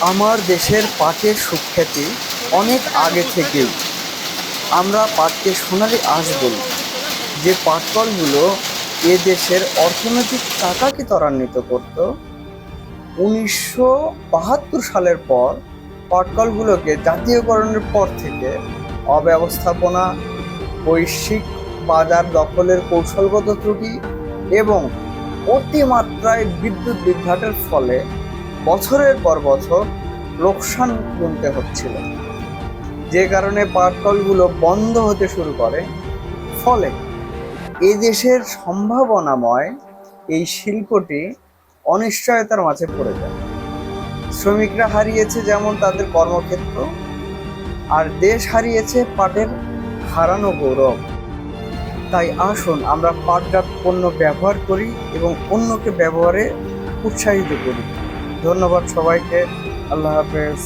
আমার দেশের পাটের সুখ্যাতি অনেক আগে থেকেই। আমরা পাটকে সোনালি আঁশ বলি। যে পাটকলগুলো এ দেশের অর্থনৈতিক টাকাকে ত্বরান্বিত করত, উনিশশো বাহাত্তর সালের পর পাটকলগুলোকে জাতীয়করণের পর থেকে অব্যবস্থাপনা, বৈশ্বিক বাজার দখলের কৌশলগত ত্রুটি এবং অতিমাত্রায় বিদ্যুৎ বিভ্রাটের ফলে বছরের পর বছর লোকসান গুনতে হচ্ছিল। যে কারণে পাটকলগুলো বন্ধ হতে শুরু করে। ফলে এ দেশের সম্ভাবনাময় এই শিল্পটি অনিশ্চয়তার মাঝে পড়ে যায়। শ্রমিকরা হারিয়েছে যেমন তাদের কর্মক্ষেত্র, আর দেশ হারিয়েছে পাটের হারানো গৌরব। তাই আসুন, আমরা পাটজাত পণ্য ব্যবহার করি এবং অন্যকে ব্যবহারে উৎসাহিত করি। ধন্যবাদ সবাইকে আল্লাহ হাফেজ